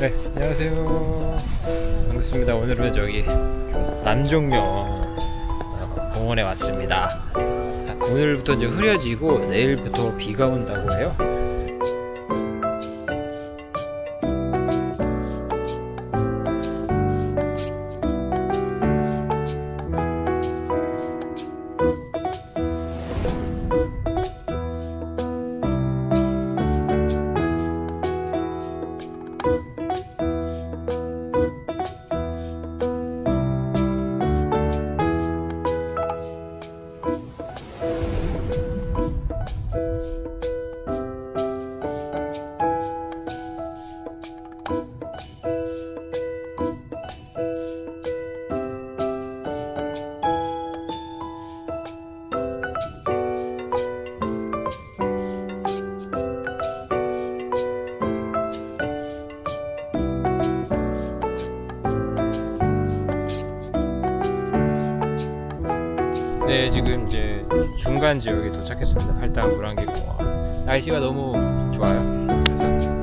네, 안녕하세요. 반갑습니다. 오늘은 저기 남종명 어, 공원에 왔습니다. 자, 오늘부터 이제 흐려지고 내일부터 비가 온다고 해요. 네, 지금 이제 중간 지역에 도착했습니다. 팔당 물안개 공원. 날씨가 너무 좋아요.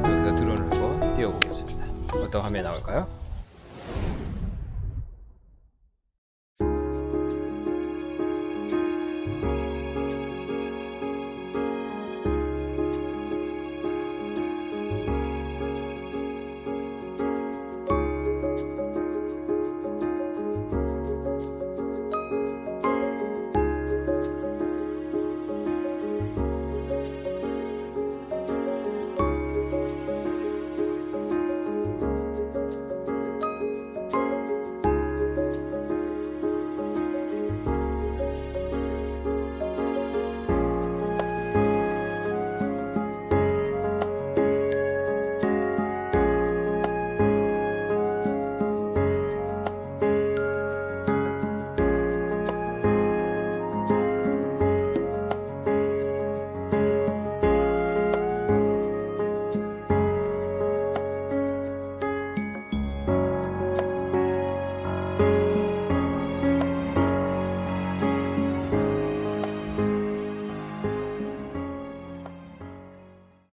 그래서 드론을 한번 띄워보겠습니다. 어떤 화면 나올까요?